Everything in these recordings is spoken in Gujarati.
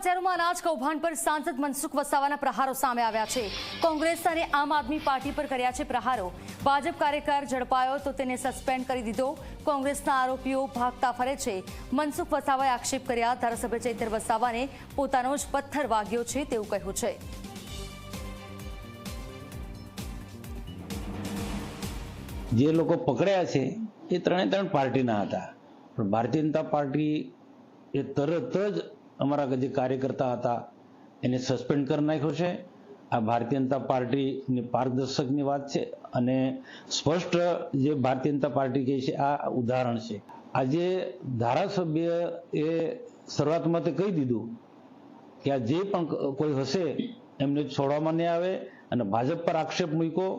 સમાચારોમાં અનાજ કૌભાંડ પર સાંસદ મનસુખ વસાવાના પ્રહારો સામે આવ્યા છે. કોંગ્રેસ અને આમ આદમી પાર્ટી પર કર્યા છે પ્રહારો. ભાજપ કાર્યકર ઝડપાયો તો તેને સસ્પેન્ડ કરી દીધો. કોંગ્રેસના આરોપીઓ ભાગતા ફરે છે. મનસુખ વસાવાએ આક્ષેપ કર્યા. ધારાસભ્ય ચૈતર વસાવાને પોતાનો જ પથ્થર વાગ્યો છે તેવું કહ્યું છે. જે લોકો પકડ્યા છે, એ ત્રણે ત્રણ પાર્ટીના હતા. પણ ભારતીય જનતા પાર્ટી એ તરત જ અમારા જે કાર્યકર્તા હતા, એને સસ્પેન્ડ કરી નાખ્યો છે. આ ભારતીય જનતા પાર્ટીની પારદર્શકની વાત છે અને સ્પષ્ટ જે ભારતીય જનતા પાર્ટી કહે છે, આ ઉદાહરણ છે. આજે ધારાસભ્ય એ શરૂઆતમાં તે કહી દીધું કે આ જે પણ કોઈ હશે એમને છોડવામાં નહીં આવે અને ભાજપ પર આક્ષેપ મૂક્યો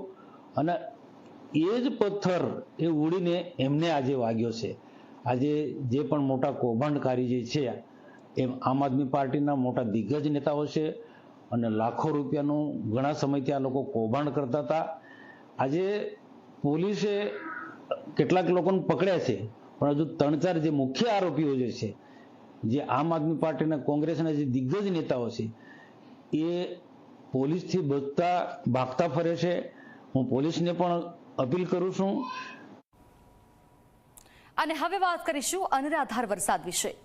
અને એ જ પથ્થર એ ઉડીને એમને આજે વાગ્યો છે. આજે જે પણ મોટા કૌભાંડકારી જે છે એમ આમ આદમી પાર્ટીના મોટા દિગ્ગજ નેતાઓ છે અને લાખો રૂપિયાનું ઘણા સમયથી આ લોકો કૌભાંડ કરતા હતા. આજે પોલીસે કેટલાક લોકોને પકડ્યા છે, પણ હજુ ત્રણ ચાર જે મુખ્ય આરોપીઓ જે છે, જે આમ આદમી પાર્ટીના કોંગ્રેસના જે દિગ્ગજ નેતાઓ છે, એ પોલીસથી બચતા ભાગતા ફરે છે. હું પોલીસને પણ અપીલ કરું છું. અને હવે વાત કરીશું અનરાધાર વરસાદ વિશે.